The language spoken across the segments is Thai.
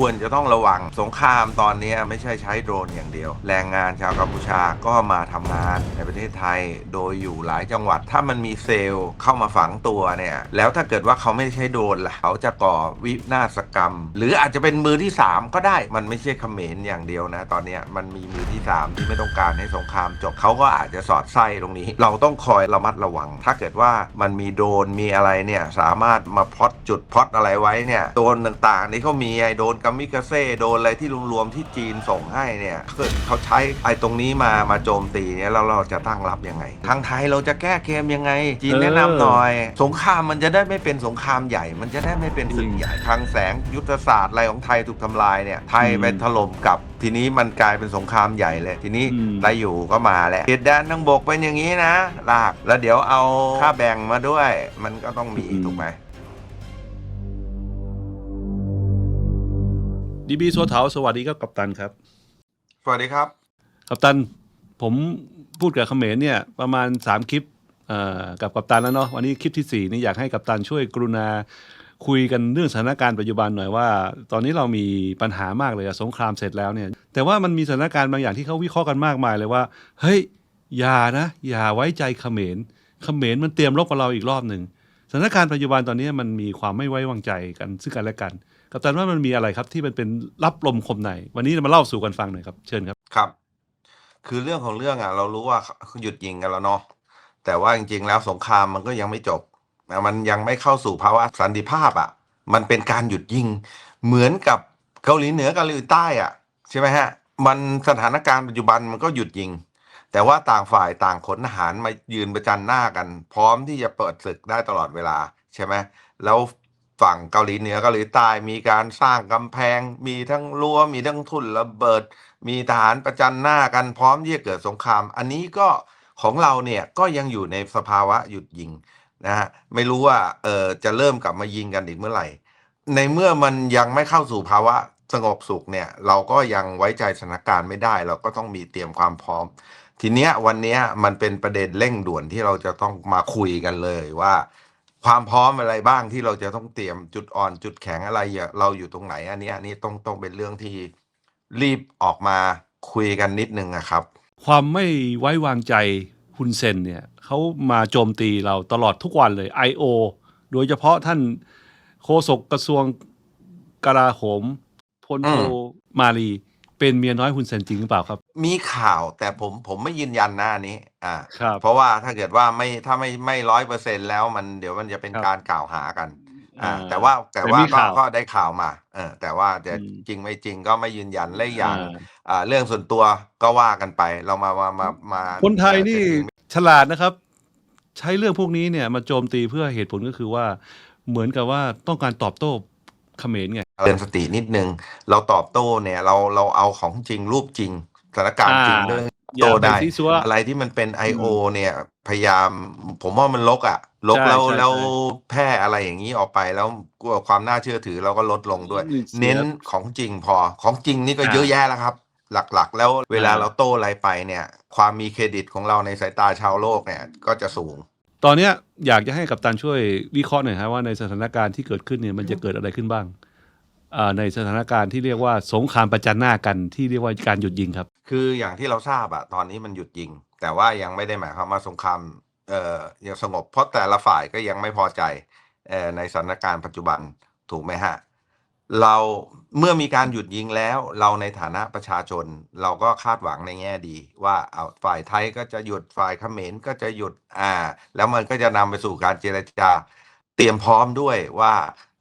ควรจะต้องระวังสงครามตอนนี้ไม่ใช่ใช้โดรนอย่างเดียว แรงงานชาวกัมพูชาก็มาทำงานในประเทศไทย โดยอยู่หลายจังหวัด ถ้ามันมีเซลล์เข้ามาฝังตัวเนี่ย แล้วถ้าเกิดว่าเขาไม่ใช้โดรนล่ะเขาจะก่อวินาศกรรม หรืออาจจะเป็นมือที่ 3 ก็ได้ มันไม่ใช่เขมรอย่างเดียวนะ ตอนนี้มันมีมือที่ 3 ที่ไม่ต้องการให้สงครามจบเขาก็อาจจะสอดไส้ตรงนี้ เราต้องคอยระมัดระวัง ถ้าเกิดว่ามันมีโดรนมีอะไรเนี่ยสามารถมาพลอตจุดพลอตอะไรไว้เนี่ยโดรนต่างๆ นี่เขามีไอโดรนกัมมิกาเซ่โดรนอะไรที่รวมๆที่จีนส่งให้เนี่ยเกิดเขาใช้ไอตรงนี้มามาโจมตีเนี่ยแล้วเราจะตั้งรับยังไง ทางไทยเราจะแก้เกมยังไง จีนแนะนำหน่อย สงครามมันจะได้ไม่เป็นสงครามใหญ่ มันจะได้ไม่เป็นศึกใหญ่ทางแสงยุทธศาสตร์อะไรของไทยถูกทำลายเนี่ยไทยไปถล่มกลับ ทีนี้มันกลายเป็นสงครามใหญ่เลย ทีนี้อืม ไตอยู่ก็มาแล้วเขตแดนทางบกเป็นอย่างนี้นะลากแล้วเดี๋ยวเอาค่าแบ่งมาด้วย มันก็ต้องมีถูกไหม ดีบีสัวเถาสวัสดีครับกัปตันครับ สวัสดีครับ กัปตัน ผมพูดกับเขมรเนี่ยประมาณ 3 คลิปเอ่อกับกัปตันแล้วเนาะวันนี้คลิปที่ 4 นี่อยากให้กัปตันช่วยกรุณาคุยกันเรื่องสถานการณ์ปัจจุบันหน่อยว่า ตอนนี้เรามีปัญหามากเลยอะสงครามเสร็จแล้วเนี่ย แต่ว่ามันมีสถานการณ์บางอย่างที่เขาวิเคราะห์กันมากมายเลยว่า เฮ้ยอย่านะ อย่าไว้ใจเขมรเขมรมันเตรียมรบกับเราอีกรอบหนึ่งสถานการณ์ปัจจุบันตอนนี้มันมีความไม่ไว้วางใจกันซึ่งกันและกัน กัปตันว่ามันมีอะไรครับที่มันเป็นรับลมคมในวันนี้มาเล่าสู่กันฟังหน่อยครับ เชิญครับครับ คือเรื่องของเรื่องอะ เรารู้ว่าหยุดยิงกันแล้วเนาะแต่ว่าจริงๆ แล้วสงครามมันก็ยังไม่จบมันยังไม่เข้าสู่ภาวะสันติภาพอะ มันเป็นการหยุดยิง เหมือนกับเกาหลีเหนือกับเกาหลีใต้อะใช่ไหมฮะมันสถานการณ์ปัจจุบันมันก็หยุดยิง แต่ว่าต่างฝ่ายต่างขนทหารมายืนประจันหน้ากัน พร้อมที่จะเปิดศึกได้ตลอดเวลาใช่ไหมแล้ว ฝั่งเกาหลีเหนือเกาหลีใต้มีการสร้างกำแพง มีทั้งรั้วมีทั้งทุ่นระเบิด มีทหารประจันหน้ากันพร้อมที่จะเกิดสงคราม อันนี้ก็ของเราเนี่ยก็ยังอยู่ในสภาวะหยุดยิงนะฮะไม่รู้ว่าเออจะเริ่มกลับมายิงกันอีกเมื่อไหร่ ในเมื่อมันยังไม่เข้าสู่ภาวะสงบสุขเนี่ยเราก็ยังไว้ใจสถานการณ์ไม่ได้ เราก็ต้องมีเตรียมความพร้อม ทีเนี้ยวันเนี้ยมันเป็นประเด็นเร่งด่วนที่เราจะต้องมาคุยกันเลยว่า ความพร้อมอะไรบ้างที่เราจะต้องเตรียมจุดอ่อนจุดแข็งอะไรอย่าเราอยู่ตรงไหน อันเนี้ยอันนี้ต้องต้องเป็นเรื่องที่รีบออกมาคุยกันนิดนึงอะครับ ความไม่ไว้วางใจฮุนเซนเนี่ยเขามาโจมตีเราตลอดทุกวันเลย I.O. โดยเฉพาะท่านโฆษกกระทรวงกลาโหมพลโทอืมมาลี เป็นเมียน้อยฮุนเซนจริงหรือเปล่าครับ มีข่าวแต่ผมผมไม่ยืนยันหน้านี้ อ่า ครับ เพราะว่าถ้าเกิดว่าไม่ถ้าไม่ไม่ร้อยเปอร์เซ็นแล้วมันเดี๋ยวมันจะเป็นครับการกล่าวหากัน อ่า อ่าแต่ว่าแต่แต่ว่ามีก็ข่าว ก็ได้ข่าวมาเออแต่ว่าจะอืมจริงไม่จริงก็ไม่ยืนยันและอีกอย่าง อ่า อ่า เรื่องส่วนตัวก็ว่ากันไป เรามามามามาคนไทยนี่จะจริงฉลาดนะครับ ใช้เรื่องพวกนี้เนี่ยมาโจมตีเพื่อเหตุผลก็คือว่า เหมือนกับว่าต้องการตอบโต้เขมรไง เตือนสตินิดนึง เราตอบโต้เนี่ย เราเราเอาของจริงรูปจริง สถานการณ์จริงอ่าเรื่องอย่าโตไปได้ซีซัวอะไรที่มันเป็น I.O. เนี่ย พยายาม ผมว่ามันลกอะ่ะ ลกใช่แล้วใช่แล้วใช่แพร่อะไรอย่างนี้ออกไปแล้วกลัวความน่าเชื่อถือเราก็ลดลงด้วยอืมเสียเน้นของจริงพอของจริงนี่ก็อ่าเยอะแยะแล้วครับ หลักๆ แล้วเวลาอ่าเราโต้อะไรไปเนี่ย ความมีเครดิตของเราในสายตาชาวโลกเนี่ยก็จะสูง ตอนเนี้ยอยากจะให้กัปตันช่วยวิเคราะห์หน่อยฮะว่าในสถานการณ์ที่เกิดขึ้นเนี่ยมันจะเกิดอะไรขึ้นบ้างอ่าในสถานการณ์ที่เรียกว่าสงครามประจันหน้ากันที่เรียกว่าการหยุดยิงครับ คืออย่างที่เราทราบอะตอนนี้มันหยุดยิง แต่ว่ายังไม่ได้หมายความว่าสงครามเอ่อยังสงบ เพราะแต่ละฝ่ายก็ยังไม่พอใจเอ่อในสถานการณ์ปัจจุบันถูกไหมฮะเราเมื่อมีการหยุดยิงแล้ว เราในฐานะประชาชน เราก็คาดหวังในแง่ดี ว่าเอาฝ่ายไทยก็จะหยุดฝ่ายเขมรก็จะหยุดอ่า แล้วมันก็จะนำไปสู่การเจรจา เตรียมพร้อมด้วยว่า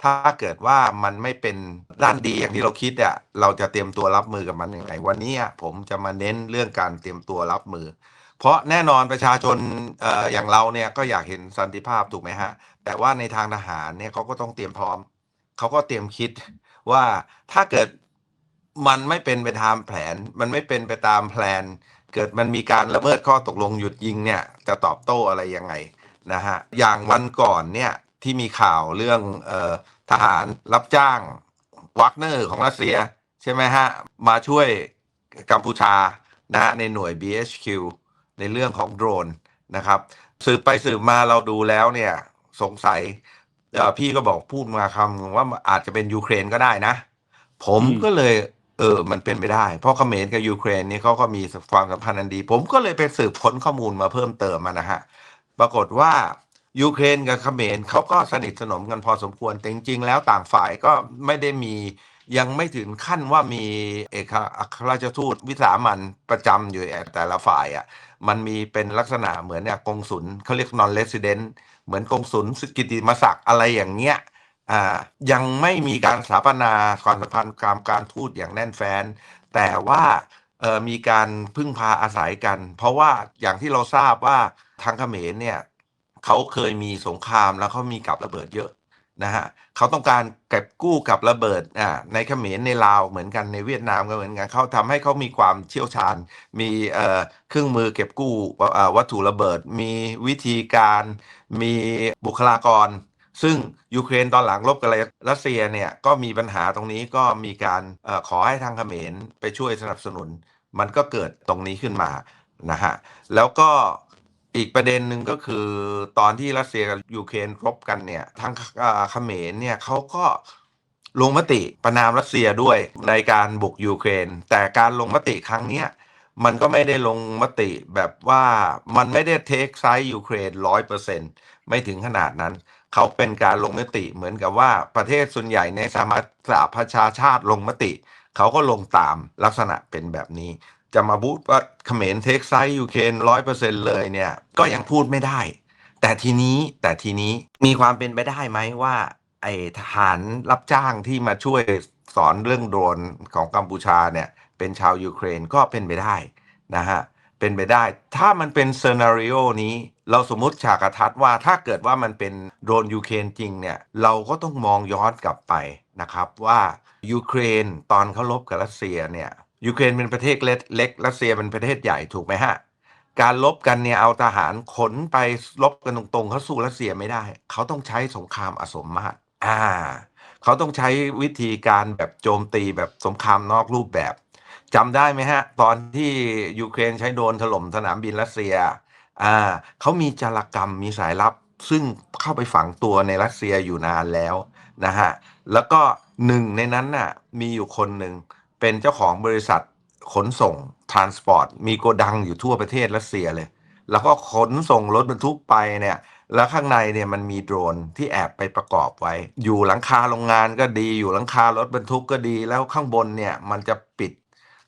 ถ้าเกิดว่ามันไม่เป็นด้านดีอย่างที่เราคิดอะเราจะเตรียมตัวรับมือกับมันยังไงวันนี้ผมจะมาเน้นเรื่องการเตรียมตัวรับมือ เพราะแน่นอนประชาชนออย่างเราเนี่ยก็อยากเห็นสันติภาพถูกไหมฮะ แต่ว่าในทางทหารเนี่ยเขาก็ต้องเตรียมพร้อมเขาก็เตรียมคิดว่าถ้าเกิดมันไม่เป็นไปตามแผน มันไม่เป็นไปตามแพลนเกิดมันมีการละเมิดข้อตกลงหยุดยิงเนี่ยจะตอบโต้อะไรยังไงนะฮะอย่างวันก่อนเนี่ย ที่มีข่าวเรื่องออทหารรับจ้างวักเนอร์ของรัสเซีย ใช่ไหมฮะ มาช่วยกัมพูชานะฮะในหน่วย BHQ ในเรื่องของโดรนนะครับ สืบไปสืบมาเราดูแล้วเนี่ยสงสัยพี่ก็บอกพูดมาคำว่าอาจจะเป็นยูเครนก็ได้นะ ผมอืมก็เลยเออ มันเป็นไปได้ เพราะเขมรกับยูเครนนี่เขาก็มีความสัมพันธ์อันดี ผมก็เลยไปสืบค้นข้อมูลมาเพิ่มเติมมานะฮะ ปรากฏว่า ยูเครนกับเขมรเขาก็สนิทสนมกันพอสมควรแต่จริงๆแล้วต่างฝ่ายก็ไม่ได้มียังไม่ถึงขั้นว่ามีเอกอัครราชทูตวิสามันประจำอยู่แต่ละฝ่ายอะมันมีเป็นลักษณะเหมือนเนี่ยกงสุลเขาเรียก non resident เหมือนกงสุลกิติมศักดิ์อะไรอย่างเงี้ยอ่ายังไม่มีการสถาปนาความสัมพันธ์การการทูตอย่างแน่นแฟ้นแต่ว่าเออมีการพึ่งพาอาศัยกัน เพราะว่าอย่างที่เราทราบว่าทางเขมรเนี่ย เขาเคยมีสงครามแล้วเขามีกับระเบิดเยอะนะฮะเขาต้องการเก็บกู้กับระเบิดอ่าในเขมรในลาวเหมือนกันในเวียดนามก็เหมือนกันเขาทำให้เขามีความเชี่ยวชาญ มีเอ่อเครื่องมือเก็บกู้วัตถุระเบิด มีวิธีการมีบุคลากร ซึ่งยูเครนตอนหลังรบกับรัสเซียเนี่ยก็มีปัญหาตรงนี้ก็มีการอขอให้ทางเขมรไปช่วยสนับสนุน มันก็เกิดตรงนี้ขึ้นมานะฮะแล้วก็ อีกประเด็นหนึ่งก็คือตอนที่รัสเซียกับยูเครนรบกันเนี่ยทางเขมรเนี่ยเขาก็ลงมติประนามรัสเซียด้วยในการบุกยูเครน แต่การลงมติครั้งเนี้ยมันก็ไม่ได้ลงมติแบบว่ามันไม่ได้เทคไซส์ยูเครนร้อยเปอร์เซ็นไม่ถึงขนาดนั้น เขาเป็นการลงมติเหมือนกับว่าประเทศส่วนใหญ่ในสหสหประชาชาติลงมติ เขาก็ลงตามลักษณะเป็นแบบนี้ จะมาพูดว่าเขมรเทคไซส์ยูเครนร้อยเปอร์เซ็นเลยเนี่ย ก็ยังพูดไม่ได้ แต่ทีนี้แต่ทีนี้มีความเป็นไปได้ไหมว่า ไอทหารรับจ้างที่มาช่วยสอนเรื่องโดรนของกัมพูชาเนี่ย เป็นชาวยูเครนก็เป็นไปได้นะฮะเป็นไปได้ ถ้ามันเป็นเซนารีโอนี้ เราสมมติฉากทัดว่าถ้าเกิดว่ามันเป็นโดรนยูเครนจริงเนี่ย เราก็ต้องมองย้อนกลับไปนะครับว่ายูเครนตอนเขารบกับรัสเซียเนี่ย ยูเครนเป็นประเทศเล็กเล็กรัสเซียเป็นประเทศใหญ่ถูกไหมฮะ การลบกันเนี่ยเอาทหารขนไปลบกันตรงๆเขาสู้รัสเซียไม่ได้ เขาต้องใช้สงครามอสมมาตรอ่า เขาต้องใช้วิธีการแบบโจมตีแบบสงครามนอกรูปแบบจำได้ไหมฮะ ตอนที่ยูเครนใช้โดนถล่มสนามบินรัสเซียอ่าเขามีจารกรรมมีสายลับ ซึ่งเข้าไปฝังตัวในรัสเซียอยู่นานแล้วนะฮะแล้วก็หนึ่งในนั้นน่ะมีอยู่คนหนึ่ง เป็นเจ้าของบริษัทขนส่งทรานสปอร์ตมีโกดังอยู่ทั่วประเทศรัสเซียเลย แล้วก็ขนส่งรถบรรทุกไปเนี่ย แล้วข้างในเนี่ยมันมีโดรนที่แอบไปประกอบไว้ อยู่หลังคาโรงงานก็ดีอยู่หลังคารถบรรทุกก็ดี แล้วข้างบนเนี่ยมันจะปิด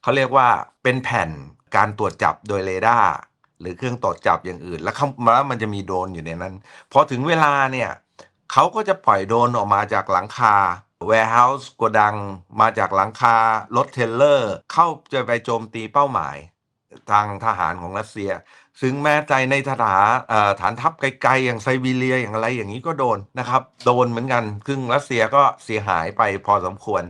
เขาเรียกว่าเป็นแผ่นการตรวจจับโดยเรดาร์หรือเครื่องตรวจจับอย่างอื่น แล้วข้างแล้วมันจะมีโดรนอยู่ในนั้นพอถึงเวลาเนี่ยเขาก็จะปล่อยโดรนออกมาจากหลังคา warehouse กดังมาจากหลังคารถเทเลอร์ เข้าจะไปโจมตีเป้าหมาย ทางทหารของรัสเซีย ซึ่งแม้ใจในทหารฐานทัพไกลๆ อย่างไซบีเรียอย่างอะไรอย่างนี้ก็โดนนะครับ โดนเหมือนกัน ซึ่งรัสเซียก็เสียหายไปพอสมควร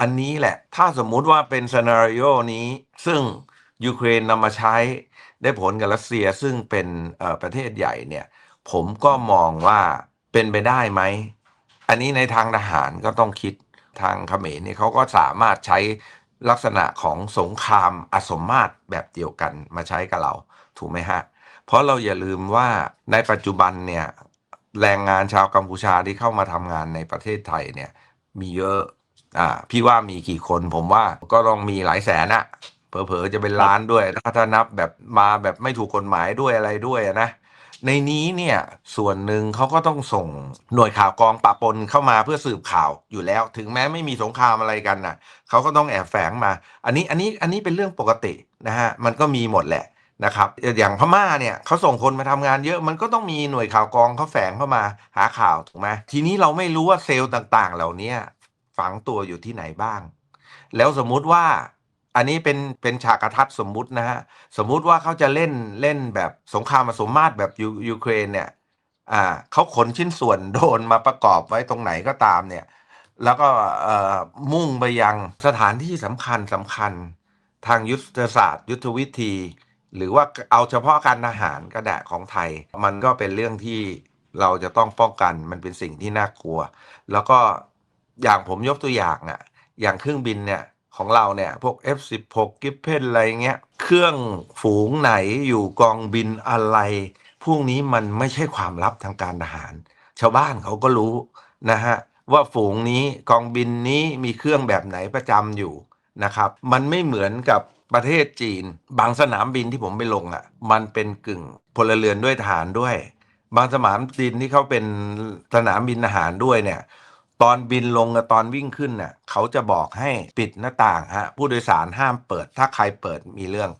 อันนี้แหละ ถ้าสมมุติว่าเป็นซีนารีโอนี้ ซึ่งยูเครนนำมาใช้ได้ผลกับรัสเซียซึ่งเป็นประเทศใหญ่เนี่ย ผมก็มองว่าเป็นไปได้ไหม อันนี้ในทางทหารก็ต้องคิดทางเขมรเนี่ยเขาก็สามารถใช้ลักษณะของสงครามอสมมาตรแบบเดียวกันมาใช้กับเราถูกไหมฮะ เพราะเราอย่าลืมว่าในปัจจุบันเนี่ยแรงงานชาวกัมพูชาที่เข้ามาทำงานในประเทศไทยเนี่ยมีเยอะอ่าพี่ว่ามีกี่คนผมว่าก็ต้องมีหลายแสนอะเผลอๆจะเป็นล้านด้วยถ้าถ้านับแบบมาแบบไม่ถูกกฎหมายด้วยอะไรด้วยนะ ในนี้เนี่ยส่วนหนึ่งเขาก็ต้องส่งหน่วยข่าวกองปราบปนเข้ามาเพื่อสืบข่าวอยู่แล้ว ถึงแม้ไม่มีสงครามอะไรกันนะเขาก็ต้องแอบแฝงมา อันนี้อันนี้อันนี้เป็นเรื่องปกตินะฮะมันก็มีหมดแหละนะครับอย่างพม่าเนี่ยเขาส่งคนมาทำงานเยอะมันก็ต้องมีหน่วยข่าวกองเขาแฝงเข้ามาหาข่าวถูกไหมทีนี้เราไม่รู้ว่าเซลล์ต่างๆ เหล่านี้ฝังตัวอยู่ที่ไหนบ้าง แล้วสมมุติว่า อันนี้เป็นเป็นฉากกระทัศน์สมมุตินะฮะสมมุติว่าเขาจะเล่นเล่นแบบสงครามผสมมาตรแบบยูยูเครนเนี่ยอ่าเขาขนชิ้นส่วนโดนมาประกอบไว้ตรงไหนก็ตามเนี่ยแล้วก็เอ่อมุ่งไปยังสถานที่สำคัญสำคัญทางยุทธศาสตร์ ยุทธวิธี หรือว่าเอาเฉพาะการทหารก็ได้ของไทย มันก็เป็นเรื่องที่เราจะต้องป้องกันมันเป็นสิ่งที่น่ากลัว แล้วก็อย่างผมยกตัวอย่างอะอย่างเครื่องบินเนี่ย ของเราเนี่ยพวก F16 กิฟเพนอะไรเงี้ย เครื่องฝูงไหนอยู่กองบินอะไร พวกนี้มันไม่ใช่ความลับทางการทหาร ชาวบ้านเขาก็รู้นะฮะว่าฝูงนี้กองบินนี้มีเครื่องแบบไหนประจำอยู่นะครับ มันไม่เหมือนกับประเทศจีน บางสนามบินที่ผมไปลงอะ่ะ มันเป็นกึ่งพลเรือนด้วยทหารด้วย บางสนามบินที่เขาเป็นสนามบินทหารด้วยเนี่ย ตอนบินลงกับตอนวิ่งขึ้นน่ะเขาจะบอกให้ปิดหน้าต่างฮะผู้โดยสารห้ามเปิด ถ้าใครเปิดมีเรื่อง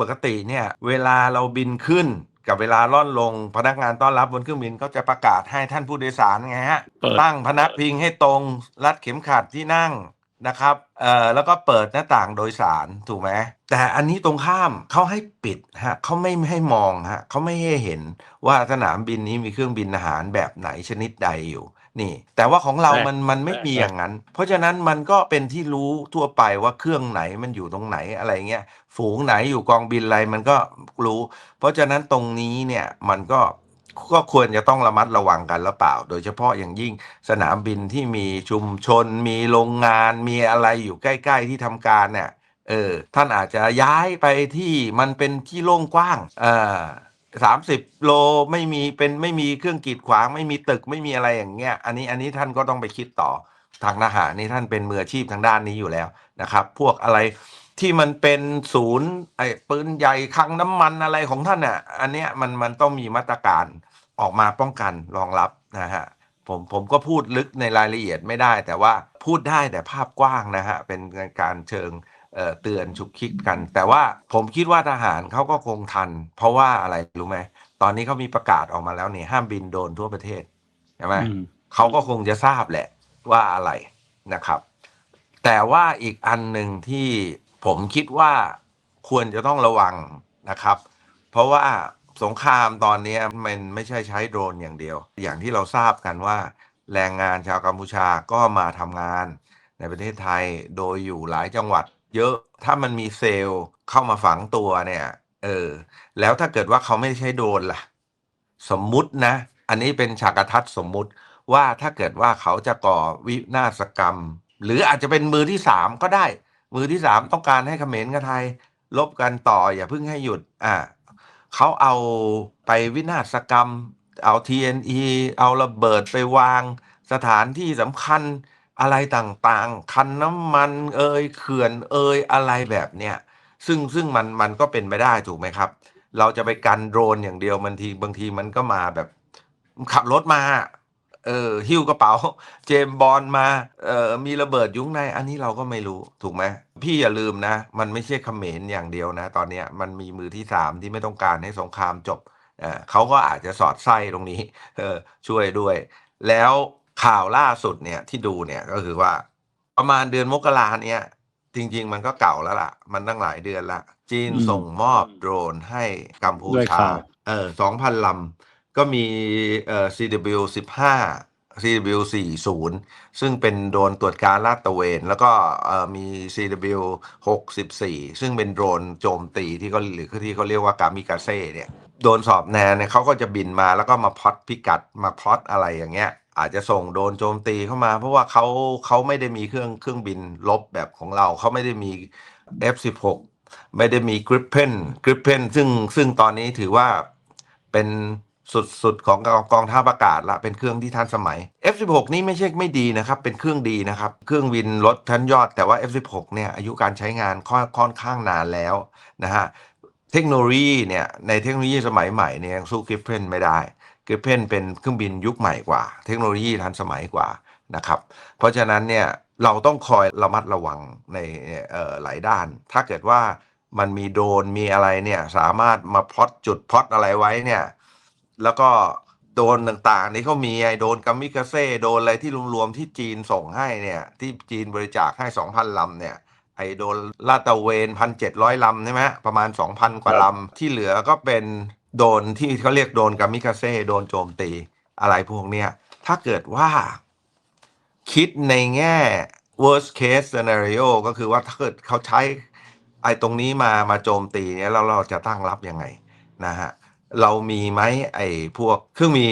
ปกติเนี่ยเวลาเราบินขึ้นกับเวลาล่อนลงพนักงานต้อนรับบนเครื่องบินก็จะประกาศให้ท่านผู้โดยสารไงฮะเปิดตั้งพนักพิงให้ตรงรัดเข็มขัดที่นั่งนะครับเอ่อแล้วก็เปิดหน้าต่างโดยสารถูกไหมแต่อันนี้ตรงข้ามเขาให้ปิดฮะเขาไม่ให้มองฮะเขาไม่ให้เห็นว่าสนามบินนี้มีเครื่องบินทหารแบบไหนชนิดใดอยู่ นี่ แต่ว่าของเราแต่มันมันไม่มีแต่อย่างนั้น เพราะฉะนั้นมันก็เป็นที่รู้ทั่วไปว่าเครื่องไหนมันอยู่ตรงไหนอะไรเงี้ยฝูงไหนอยู่กองบินอะไรมันก็รู้ เพราะฉะนั้นตรงนี้เนี่ยมันก็ก็ควรจะต้องระมัดระวังกันหรือเปล่า โดยเฉพาะอย่างยิ่งสนามบินที่มีชุมชน มีโรงงาน มีอะไรอยู่ใกล้ ๆ ที่ทำการเนี่ยเออท่านอาจจะย้ายไปที่มันเป็นที่โล่งกว้างเอ่า สามสิบโลไม่มีเป็นไม่มีเครื่องกีดขวาง ไม่มีตึกไม่มีอะไรอย่างเงี้ยอันนี้อันนี้ท่านก็ต้องไปคิดต่อทางทหารนี่ท่านเป็นมืออาชีพทางด้านนี้อยู่แล้วนะครับ พวกอะไรที่มันเป็นศูนย์ไอ้ปืนใหญ่คลังน้ำมันอะไรของท่านอะอันเนี้ยมันมันต้องมีมาตรการออกมาป้องกันรองรับนะฮะผมผมก็พูดลึกในรายละเอียดไม่ได้ แต่ว่าพูดได้แต่ภาพกว้างนะฮะเป็นการเชิง เอ่อเตือนฉุกคิดกัน แต่ว่าผมคิดว่าทหารเขาก็คงทัน เพราะว่าอะไรรู้ไหมตอนนี้เขามีประกาศออกมาแล้วนี่ห้ามบินโดรนทั่วประเทศใช่ไหมอืมเขาก็คงจะทราบแหละว่าอะไรนะครับ แต่ว่าอีกอันหนึ่งที่ผมคิดว่าควรจะต้องระวังนะครับ เพราะว่าสงครามตอนนี้มันไม่ใช่ใช้โดรนอย่างเดียว อย่างที่เราทราบกันว่า แรงงานชาวกัมพูชาก็มาทำงานในประเทศไทยโดยอยู่หลายจังหวัด เยอะถ้ามันมีเซลล์เข้ามาฝังตัวเนี่ย เออ แล้วถ้าเกิดว่าเขาไม่ใช้โดนล่ะ สมมุตินะ อันนี้เป็นฉากทัศน์สมมุติว่าถ้าเกิดว่าเขาจะก่อวินาศกรรม หรืออาจจะเป็นมือที่สามก็ได้ มือที่สามต้องการให้เขมรกับไทยลบกันต่ออย่าเพิ่งให้หยุด อ่าเขาเอาไปวินาศกรรม เอา TNE เอาระเบิดไปวางสถานที่สำคัญ อะไรต่างๆ คันน้ำมันเอ่ยเขื่อนเอ่ยอะไรแบบเนี้ยซึ่งซึ่งมันมันก็เป็นไปได้ถูกไหมครับ เราจะไปกันโดรนอย่างเดียวบางทีบางทีมันก็มาแบบ ขับรถมา เออหิ้วกระเป๋า เจมบอลมาเออมีระเบิดยุ้งในอันนี้เราก็ไม่รู้ถูกไหมพี่อย่าลืมนะ มันไม่ใช่เขมรอย่างเดียวนะ ตอนเนี้ยมันมีมือที่สามที่ไม่ต้องการให้สงครามจบเออเขาก็อาจจะสอดไส้ตรงนี้เออช่วยด้วย แล้ว ข่าวล่าสุดเนี่ยที่ดูเนี่ยก็คือว่าประมาณเดือนมกราเนี่ย จริง ๆ มันก็เก่าแล้วล่ะ มันตั้งหลายเดือนละ จีนอืมส่งมอบโดรนให้กัมพูด้วยชาข่าวเออสองพันลำ ก็มีเอ่อ CW 15 CW 40ซึ่งเป็นโดรนตรวจการลาดตระเวน แล้วก็เอ่อมี CW 64ซึ่งเป็นโดรนโจมตีที่เขาหรือที่เขาเรียกว่ากามิกาเซ่เนี่ย โดนสอบแนนเนี่ยเขาก็จะบินมาแล้วก็มาพล็อตพิกัดมาพล็อตอะไรอย่างเงี้ย อาจจะส่งโดนโจมตีเข้ามา เพราะว่าเขาเขาไม่ได้มีเครื่องเครื่องบินลบแบบของเรา เขาไม่ได้มี F16 ไม่ได้มี Gripen Gripen ซึ่งซึ่งตอนนี้ถือว่าเป็นสุดๆของกองกองทัพอากาศละเป็นเครื่องที่ทันสมัย F16 นี่ไม่ใช่ไม่ดีนะครับ เป็นเครื่องดีนะครับ เครื่องบินลดชั้นยอด แต่ว่า F16 เนี่ยอายุการใช้งานค่อนค่อนข้างนานแล้วนะฮะเทคโนโลยีเนี่ยในเทคโนโลยีสมัยใหม่เนี่ยยังสู้กริปเพนไม่ได้ กริปเพนเป็นเครื่องบินยุคใหม่กว่า เทคโนโลยีทันสมัยกว่านะครับ เพราะฉะนั้นเนี่ยเราต้องคอยระมัดระวังในหลายด้าน ถ้าเกิดว่ามันมีโดนมีอะไรเนี่ยสามารถมาพลอตจุดพลอตอะไรไว้เนี่ยแล้วก็โดนต่างๆ นี่เขามีไอ้โดนกัมมิกาเซ่โดนอะไรที่รวมๆที่จีนส่งให้เนี่ยที่จีนบริจาคให้2,000ลำเนี่ยไอ้โดนลาตะเวนพันเจ็ดร้อยลำใช่ไหมประมาณ2,000กว่าลำที่เหลือก็เป็น โดนที่เขาเรียกโดนกัมมิกาเซ่โดนโจมตีอะไรพวกเนี้ย ถ้าเกิดว่าคิดในแง่ worst case scenario ก็คือว่าถ้าเกิดเขาใช้ไอ้ตรงนี้มามาโจมตีเนี่ยแล้วเราจะตั้งรับยังไงนะฮะเรามีไหมไอ้พวกเครื่องมี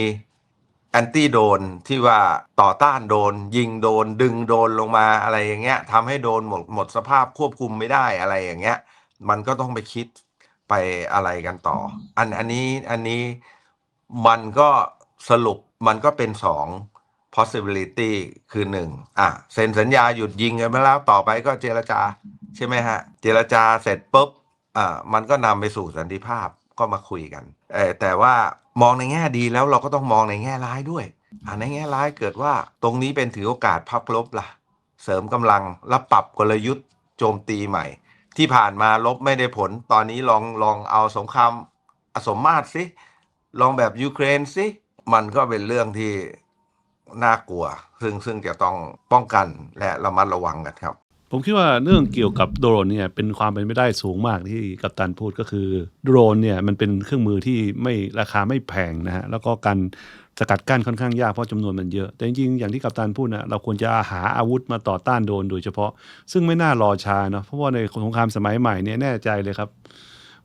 แอนตี้โดนที่ว่าต่อต้านโดน ยิงโดน ดึงโดนลงมาอะไรอย่างเงี้ยทำให้โดนหมดหมดสภาพควบคุมไม่ได้อะไรอย่างเงี้ย มันก็ต้องไปคิด ไปอะไรกันต่อ อันอันนี้อันนี้มันก็สรุปมันก็เป็นสอง possibility คือหนึ่งอะเซ็นสัญญาหยุดยิงกันไปแล้วต่อไปก็เจรจา ใช่ไหมฮะ เจรจาเสร็จปุ๊บอ่ามันก็นำไปสู่สันติภาพก็มาคุยกันเออแต่ว่ามองในแง่ดีแล้วเราก็ต้องมองในแง่ร้ายด้วยอ่าในแง่ร้ายเกิดว่าตรงนี้เป็นถือโอกาสพักลบล่ะ เสริมกำลังและปรับกลยุทธ์โจมตีใหม่ ที่ผ่านมาลบไม่ได้ผล ตอนนี้ลองลองเอาสงครามอสมมาตรสิลองแบบยูเครนสิมันก็เป็นเรื่องที่น่ากลัว ซึ่งซึ่งจะต้องป้องกันและระมัดระวังกันครับ ผมคิดว่าเรื่องเกี่ยวกับโดรนเนี่ยเป็นความเป็นไปได้สูงมากที่กัปตันพูดก็คือโดรนเนี่ยมันเป็นเครื่องมือที่ไม่ราคาไม่แพงนะฮะแล้วก็การ สกัดกั้นค่อนข้างยากเพราะจำนวนมันเยอะ แต่จริงๆอย่างที่กัปตันพูดนะเราควรจะหาอาวุธมาต่อต้านโดรนโดยเฉพาะ ซึ่งไม่น่ารอช้าเนาะเพราะว่าในสงครามสมัยใหม่เนี่ยแน่ใจเลยครับ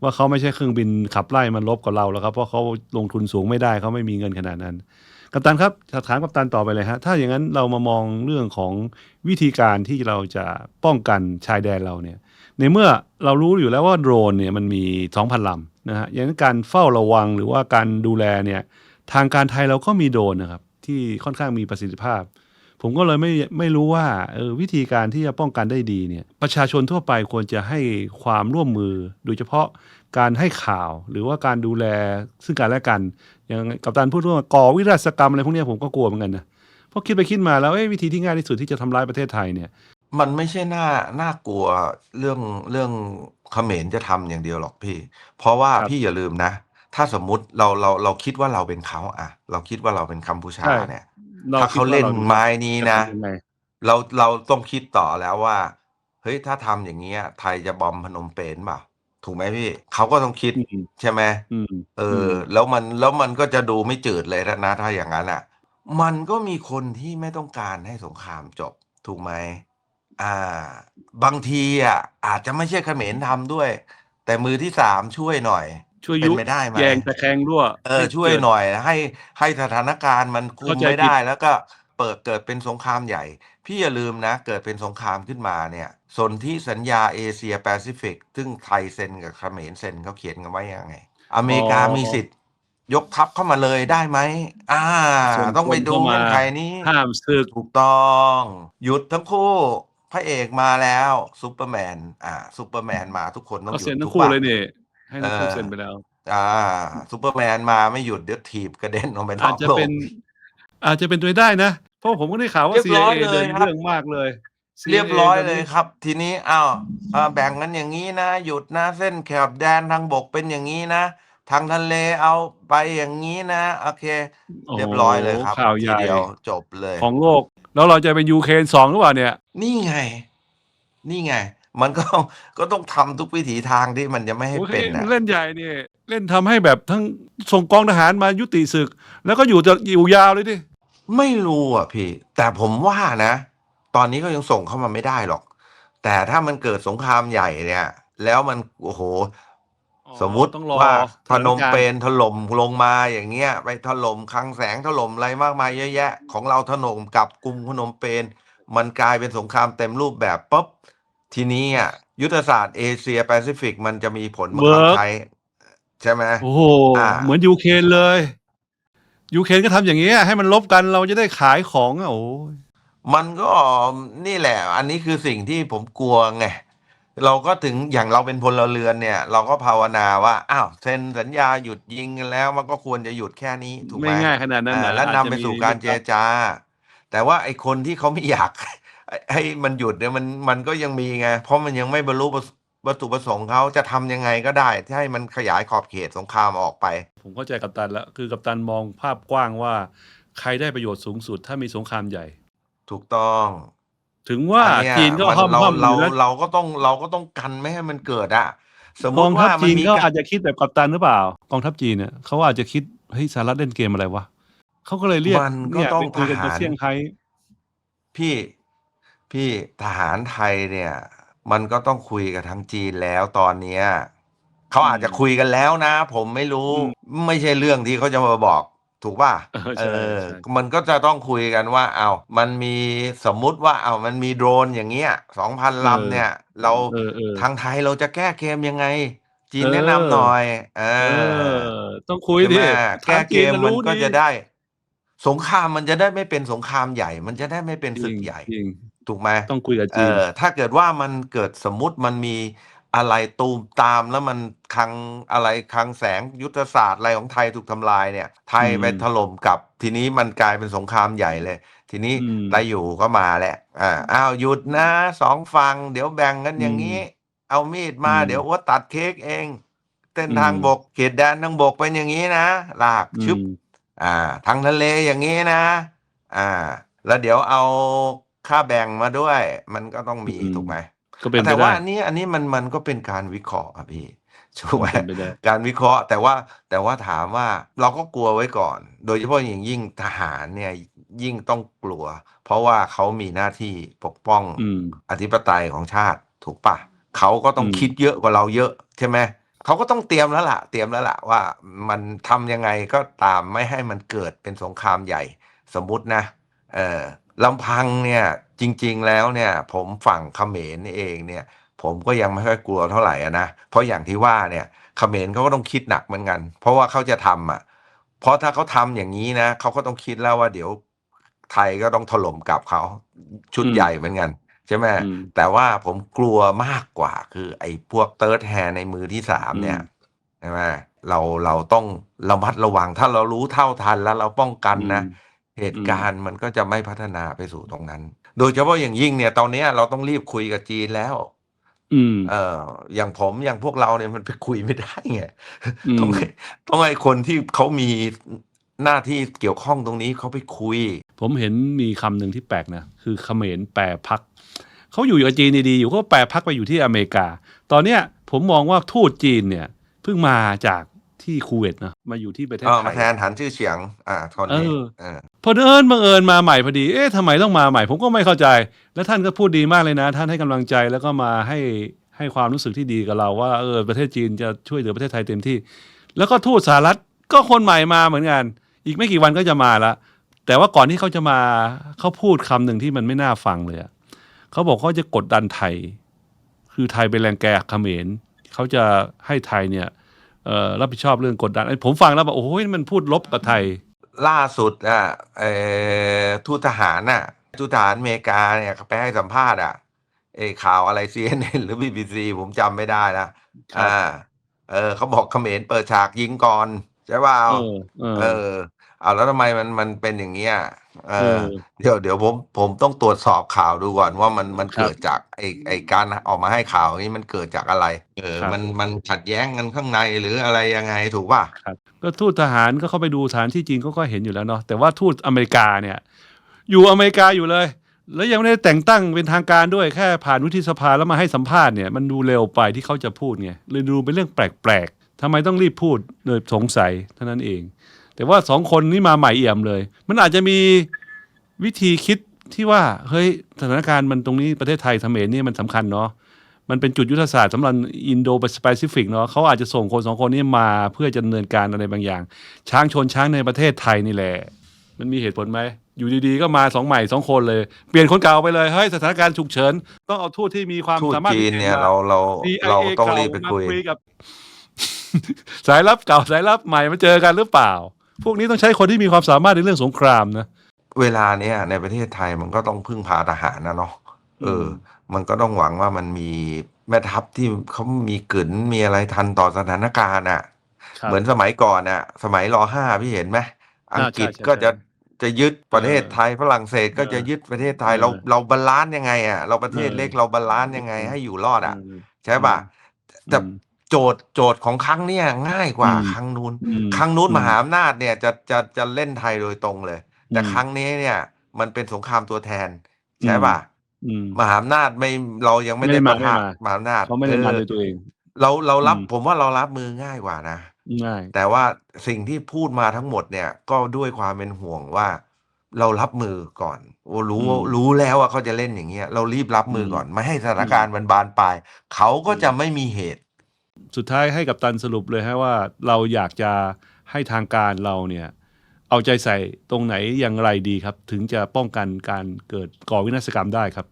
ว่าเขาไม่ใช่เครื่องบินขับไล่มันลบกับเราแล้วครับ เพราะเขาลงทุนสูงไม่ได้เขาไม่มีเงินขนาดนั้น กัปตันครับถามกัปตันต่อไปเลยฮะถ้าอย่างนั้นเรามามองเรื่องของวิธีการที่เราจะป้องกันชายแดนเราเนี่ย ในเมื่อเรารู้อยู่แล้วว่าโดรนเนี่ยมันมี2,000ลำนะฮะอย่างนั้นการเฝ้าระวังหรือว่าการดูแลเนี่ย ทางการไทยเราก็มีโดรนนะครับ ที่ค่อนข้างมีประสิทธิภาพ ผมก็เลยไม่ไม่รู้ว่าเออวิธีการที่จะป้องกันได้ดีเนี่ย ประชาชนทั่วไปควรจะให้ความร่วมมือ โดยเฉพาะการให้ข่าวหรือว่าการดูแลซึ่งกันและกัน อย่างกัปตันพูดว่าก่อวิราศกรรมอะไรพวกเนี้ยผมก็กลัวเหมือนกันนะเพราะคิดไปคิดมาแล้วเอ้ยวิธีที่ง่ายที่สุดที่จะทำร้ายประเทศไทยเนี่ยมันไม่ใช่น่าน่ากลัวเรื่องเรื่องเขมรจะทำอย่างเดียวหรอกพี่ เพราะว่าครับพี่อย่าลืมนะ ถ้าสมมุติเราเราเราคิดว่าเราเป็นเขาอะเราคิดว่าเราเป็นกัมพูชาใช่เนี่ยรถ้าคิดเขาว่เล่นรดูไม้นี้นะจทำยังไงเราเราต้องคิดต่อแล้วว่า เฮ้ยถ้าทำอย่างเงี้ย ไทยจะบอมพนมเปญเปล่าถูกไหมพี่เขาก็ต้องคิดอืมใช่ไหมอืมเออ แล้วมันแล้วมันก็จะดูไม่จืดเลยนะถ้าอย่างนั้นอะ มันก็มีคนที่ไม่ต้องการให้สงครามจบ ถูกไหมอ่า บางทีอะอาจจะไม่ใช่เขมรทำด้วย แต่มือที่สามช่วยหน่อย ช่วยเป็นยุไปได้ไหม แยงตะแคงรั่วเออช่วยหน่อยให้ให้สถานการณ์มันคุมเข้าใจไม่ได้ผิดแล้วก็เปิดเกิดเป็นสงครามใหญ่ พี่อย่าลืมนะ เกิดเป็นสงครามขึ้นมาเนี่ยสนที่สัญญาเอเชียแปซิฟิกซึ่งไทยเซ็นกับเขมรเซ็นเขาเขียนกันไว้ยังไง อเมริกามีสิทธิ์ ยกทัพเข้ามาเลยได้ไหมอ่า ส่งต้องไปคนดูเข้ามา เงื่อนไขนี้ ห้ามศึก ถูกต้องหยุดทั้งคู่ พระเอกมาแล้วซูเปอร์แมนอ่าซูเปอร์แมนมาทุกคนต้องก็หยุเซ็ดนทั้ทุงกคู่ปะ เลยเนี่ย ให้ทั้งคู่เออเซ็นไปแล้ว อ่าซูเปอร์แมนมาไม่หยุดเดี๋ยวถีบกระเด็นออกไปนอาอจกจะโลก เป็น อาจจะเป็นไปได้นะ เพราะผมก็ได้ข่าวว่า เรียบร้อย CIA เลยเดินครับ เรื่องมากเลย CIA เรียบร้อยตนเลนี้ยครับ ทีนี้อ้าวอ่าแบ่งกันอย่างนี้นะหยุดนะเส้นแคบแดนทางบกเป็นอย่างนี้นะ ทางทะเลเอาไปอย่างนี้นะ โอเคเรียบร้อยเลยครับโข่าวทีใหญ่เดียวจบเลย ของโลก แล้วเราจะเป็นยูเครนสองหรือเปล่าเนี่ย นี่ไง นี่ไง มันก็ต้องก็ต้องทำทุกวิถีทางที่มันจะไม่ให้โอเคเป็นนะเล่นใหญ่เนี่ยเล่นทำให้แบบทั้งส่งกองทหารมายุติศึก แล้วก็อยู่จะอยู่ยาวเลยดิไม่รู้อะพี่ แต่ผมว่านะ ตอนนี้ก็ยังส่งเข้ามาไม่ได้หรอก แต่ถ้ามันเกิดสงครามใหญ่เนี่ย แล้วมันโอ้โห สมมุติต้องรอว่าพนมสถานการณ์เปญถล่มลงมาอย่างเงี้ย ไปถล่มคลังแสงถล่มอะไรมากมายเยอะแยะ ของเราถล่มกับกรุงพนมเปญมันกลายเป็นสงครามเต็มรูปแบบปุ๊บ ทีนี้อะยุทธศาสตร์เอเชียแปซิฟิกมันจะมีผลบังคับใช้ ใช่ไหม โอ้โห อ่า เหมือนยูเครนเลยยูเครนก็ทำอย่างเงี้ยให้มันลบกันเราจะได้ขายของอะโอ้ยมันก็นี่แหละ อันนี้คือสิ่งที่ผมกลัวไง เราก็ถึงอย่างเราเป็นพลเรือนเนี่ย เราก็ภาวนาว่าอ้าวเซ็นสัญญาหยุดยิงกันแล้ว มันก็ควรจะหยุดแค่นี้ถูกไหม ไม่ง่ายขนาดนั้นอ่านะและนำอาจจะไปสู่มีการเจรจา แต่ว่าไอ้คนที่เขาไม่อยาก ให้มันหยุดเนี่ยมันมันก็ยังมีไงเพราะมันยังไม่บรรลุวัตถุประสงค์เขาจะทำยังไงก็ได้ที่ให้มันขยายขอบเขตสงครามออกไป ผมเข้าใจกัปตันแล้วคือกัปตันมองภาพกว้างว่า ใครได้ประโยชน์สูงสุดถ้ามีสงครามใหญ่ ถูกต้อง ถึงว่าอันเนี้ยจีนก็มันห้อมเราห้อมอเรายู่แล้วเราก็ต้องเราก็ต้องกันไม่ให้มันเกิดอะสมมกองติทัพว่ามันจีนมีก็กาอารจจะคิดแบบกัปตันหรือเปล่ากองทัพจีนเนี่ยเขาอาจจะคิดเฮ้ยสหรัฐเล่นเกมอะไรวะเขาก็เลยเรียกมันก็เนี่ยต้องไปคุยกันทกับหารเซี่ยงไฮ้พี่ พี่ทหารไทยเนี่ย มันก็ต้องคุยกับทางจีนแล้วตอนเนี้ยเขาอาจจะคุยกันแล้วนะ ผมไม่รู้ไม่ใช่เรื่องที่เขาจะมาบอกถูกป่ะเออเอใช่อใช่มันก็จะต้องคุยกันว่า เอาวมันมีสมมุติว่าเอาวมันมีโดรนอย่างเงี้ยสองพันลำเนี่ย เราเออเออทางไทยเราจะแก้เกมยังไง จีนเออแนะนำหน่อย เอเอออต้องคุยใช่ไหดิมแก้เกมมันก็จะได้ สงครามมันจะได้ไม่เป็นสงครามใหญ่ มันจะได้ไม่เป็นจศึริกงใหญ่จริง ถูกไหมต้องคุยกับเอจีน อถ้าเกิดว่ามันเกิดสมมุติมันมีอะไรตูมตามแล้วมันคลังอะไรคลังแสงยุทธศาสตร์อะไรของไทยถูกทำลายเนี่ย ไทยอืมไปถล่มกลับ ทีนี้มันกลายเป็นสงครามใหญ่เลย ทีนี้อืมได้อยู่ก็มาแหละอ่าอ้าวหยุดนะสองฝั่งเดี๋ยวแบ่งกันอย่างนี้ เอามีดมาอืมเดี๋ยวว่าตัดเค้กเอง เส้นทางอืม บกเขตแดนทางบกเป็นอย่างนี้นะลากอืชึบมอ่าทางทะเลอย่างนี้นะ อ่า แล้วเดี๋ยวเอา ค่าแบ่งมาด้วย มันก็ต้องมีอืม ถูกไหมก็เป็นไปแต่ว่าได้ อันนี้อันนี้มันมันก็เป็นการวิเคราะห์อะพี่ถูกไหมเป็นไปได้ การวิเคราะห์ แต่ว่าแต่ว่าถามว่าเราก็กลัวไว้ก่อน โดยเฉพาะอย่างยิ่งทหารเนี่ยยิ่งต้องกลัว เพราะว่าเขามีหน้าที่ปกป้อง อืม อธิปไตยของชาติถูกปะเขาก็ต้องอืม คิดเยอะกว่าเราเยอะใช่ไหมเขาก็ต้องเตรียมแล้วล่ะ เตรียมแล้วล่ะว่ามันทำยังไงก็ตามไม่ให้มันเกิดเป็นสงครามใหญ่ สมมุตินะเออ ลำพังเนี่ยจริง ๆ แล้วเนี่ย ผมฝั่งเขมรเองเนี่ย ผมก็ยังไม่ค่อยกลัวเท่าไหร่อะนะเพราะอย่างที่ว่าเนี่ยเขมรเขาก็ต้องคิดหนักเหมือนกัน เพราะว่าเขาจะทำอะ เพราะถ้าเขาทำอย่างนี้นะเขาก็ต้องคิดแล้วว่าเดี๋ยวไทยก็ต้องถล่มกลับเขาชุดอืมใหญ่เหมือนกันใช่ไหมอืมแต่ว่าผมกลัวมากกว่าคือ ไอ้พวกเติร์ดแฮในมือที่สามเนี่ยอืมใช่ไหมเราเราต้องระมัดระวังถ้าเรารู้เท่าทันแล้วเราป้องกันนะอืม เหตุการณ์มันก็จะไม่พัฒนาไปสู่ตรงนั้น โดยเฉพาะอย่างยิ่งเนี่ย ตอนเนี้ยเราต้องรีบคุยกับจีนแล้วอืมเอออย่างผมอย่างพวกเราเนี่ยมันไปคุยไม่ได้ไงอืมต้องให้ต้องให้คนที่เขามีหน้าที่เกี่ยวข้องตรงนี้เขาไปคุย ผมเห็นมีคำหนึ่งที่แปลกนะ คือเขมรแปรพักเขาอยู่กับจีนดีๆอยู่เขาก็แปรพักไปอยู่ที่อเมริกา ตอนเนี้ยผมมองว่าทูตจีนเนี่ยเพิ่งมาจาก ที่คูเวตนะมาอยู่ที่ประเทศเออไทมายแทนหันชื่อเฉียง อ่าคนนี้เออเออพอเอิญบังเอิญมาใหม่พอดี เอ๊ะทำไมต้องมาใหม่ ผมก็ไม่เข้าใจ แล้วท่านก็พูดดีมากเลยนะ ท่านให้กำลังใจแล้วก็มาให้ให้ความรู้สึกที่ดีกับเราว่าเออประเทศจีนจะช่วยเหลือประเทศไทยเต็มที่ แล้วก็ทูตสหรัฐก็คนใหม่มาเหมือนกัน อีกไม่กี่วันก็จะมาละแต่ว่าก่อนที่เขาจะมาเขาพูดคำหนึ่งที่มันไม่น่าฟังเลยอะเขาบอกเขาจะกดดันไทย คือไทยไปแรงแกเขมรเขาจะให้ไทยเนี่ยเอ่อ รับผิดชอบเรื่องกดดันไอ้ผมฟังแล้วแบบโอ้ยมันพูดลบกับไทย ล่าสุดอะเออทูตทหารน่ะทูตทหารอเมริกาเนี่ยเขาไปให้สัมภาษณ์อะเออข่าวอะไร CNN หรือ BBC ผมจำไม่ได้ละครับอ่า เออเขาบอกเขมรเปิดฉากยิงก่อน ใช่เปล่าเออเออ เออเอาแล้วทำไมมันมันเป็นอย่างเงี้ยเอเอออ เดี๋ยวเดี๋ยวผมผมต้องตรวจสอบข่าวดูก่อนว่ามันมันครับเกิดจากไอไอการออกมาให้ข่าวนี้มันเกิดจากอะไร เออครับมันมันขัดแย้งกันข้างในหรืออะไรยังไงถูกป่ะครับก็ทูตทหารก็เข้าไปดูสถานที่จริงก็ก็เห็นอยู่แล้วเนาะแต่ว่าทูตอเมริกาเนี่ย อยู่อเมริกาอยู่เลย แล้วยังไม่ได้แต่งตั้งเป็นทางการด้วยแค่ผ่านวุฒิสภาแล้วมาให้สัมภาษณ์เนี่ยมันดูเร็วไปที่เขาจะพูดไงเลยดูเป็นเรื่องแปลกๆทำไมต้องรีบพูดเลยสงสัยเท่านั้นเอง แต่ว่าสองคนนี้มาใหม่เอี่ยมเลย มันอาจจะมีวิธีคิดที่ว่าเฮ้ยสถานการณ์มันตรงนี้ประเทศไทยเขมรเนี่ยมันสำคัญเนาะมันเป็นจุดยุทธศาสตร์สำหรับอินโดแปซิฟิกเนาะเขาอาจจะส่งคนสองคนนี้มาเพื่อจะดำเนินการอะไรบางอย่าง ช้างชนช้างในประเทศไทยนี่แหละ มันมีเหตุผลไหม อยู่ดีๆ ก็มาสองใหม่สองคนเลย เปลี่ยนคนเก่าไปเลยเฮ้ยสถานการณ์ฉุกเฉิน ต้องเอาทูตที่มีความทูตสามารถจีนเนี่ยพิศษเราเรา CIA เราต้องก่รีบไปคุยมากับ สายลับเก่าสายลับใหม่มาเจอกันหรือเปล่า พวกนี้ต้องใช้คนที่มีความสามารถในเรื่องสงครามนะ เวลาเนี้ยในประเทศไทยมันก็ต้องพึ่งพาทหารนะเนาะเอออมมันก็ต้องหวังว่ามันมีแม่ทัพที่เขามีกลืนมีอะไรทันต่อสถานการณ์อะ ครับเหมือนสมัยก่อนน่ะ สมัยรห้าพี่เห็นไหมอังกฤษใช่ใช่ก็จะใช่จะยึดประเทศเออไทยฝรั่งเศสก็เออจะยึดประเทศไทยเออเราเราบาลานซ์ยังไงอะ เราประเทศเออเล็กเราบาลานซ์ยังไงให้อยู่รอดอะอืมใช่ป่ะ แต่อืม โจทย์โจทย์ของครั้งเนี้ยง่ายกว่าอืมครั้งนู้น อืมครั้งนู้นอืมมหาอำนาจเนี่ยจะจะจะเล่นไทยโดยตรงเลย แต่อืม ครั้งนี้เนี่ย มันเป็นสงครามตัวแทน ใช่ป่ะอืม มหาอำนาจไม่เรายังไม่ไม่ได้ได้ปมาระทะไม่มาม หาอำนาจเขาไม่ได้มาออด้วยตัวเอง เราเรารับอืม ผมว่าเรารับมือง่ายกว่านะ ง่าย แต่ว่าสิ่งที่พูดมาทั้งหมดเนี่ยก็ด้วยความเป็นห่วงว่า เรารับมือก่อนโอ้รู้ว่าอืมรู้แล้วว่าเขาจะเล่นอย่างเงี้ย เรารีบรับมืออมก่อน ไม่ให้สถานการณ์มันบานปลายเขาก็จะไม่มีเหตุ สุดท้ายให้กับตันสรุปเลยฮะว่าเราอยากจะให้ทางการเราเนี่ยเอาใจใส่ตรงไหนอย่างไรดีครับ ถึงจะป้องกันการเกิดก่อวินาศกรรมได้ครับ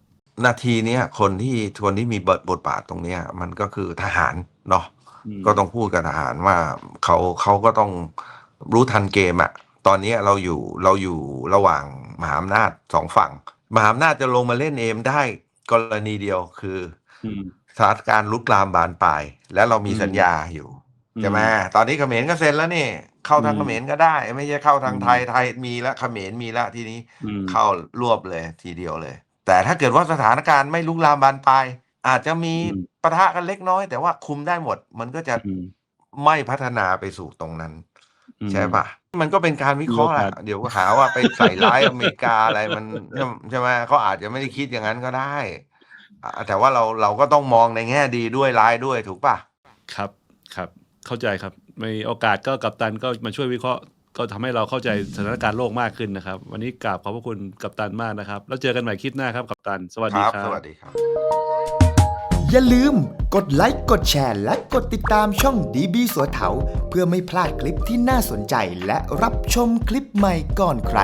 นาทีเนี้ยคนที่คนที่มีบทบทบาทตรงเนี้ยมันก็คือทหารเนาะอืมก็ต้องพูดกับทหารว่าเขาเขาก็ต้องรู้ทันเกมอะตอนนี้เราอยู่เราอยู่ระหว่างมหาอำนาจสองฝั่ง มหาอำนาจจะลงมาเล่นเอมได้กรณีเดียวคืออืม สถานการณ์ลุกลามบานปลาย และเรามีอืมสัญญาอยู่อืมใช่ไหมตอนนี้เขมรก็เซ็นแล้วนี่ เข้าทางอืเขมมรก็ได้ ไม่ใช่เข้าทางอืมไทยไทยมีแล้วเขมรมีแล้วทีนี้อืมเข้ารวบเลยทีเดียวเลย แต่ถ้าเกิดว่าสถานการณ์ไม่ลุกลามบานปลาย อาจจะมีอืมปะทะกันเล็กน้อย แต่ว่าคุมได้หมด มันก็จะอืมไม่พัฒนาไปสู่ตรงนั้นอืมใช่ปะมันก็เป็นการวิเคราะห์แหมีละโอกาสเดี๋ยวก็หาว่าไปใส่ร้ายอเมริกาอะไรมันใช่ไหมเขาอาจจะไม่ได้คิดอย่างนั้นก็ได้อะ แต่ว่าเราเราก็ต้องมองในแง่ดีด้วยร้ายด้วยถูกปะครับครับ เข้าใจครับมีโอกาสก็กัปตันก็มาช่วยวิเคราะห์ก็ทำให้เราเข้าใจสถานการณ์โลกมากขึ้นนะครับ วันนี้กราบขอบพระคุณกัปตันมากนะครับ แล้วเจอกันใหม่คลิปหน้าครับกัปตัน สวัสดีครับ สวัสดีครับ อย่าลืมกดไลค์กดแชร์ และกดติดตามช่องดีบีสัวเถาเพื่อไม่พลาดคลิปที่น่าสนใจและรับชมคลิปใหม่ก่อนใคร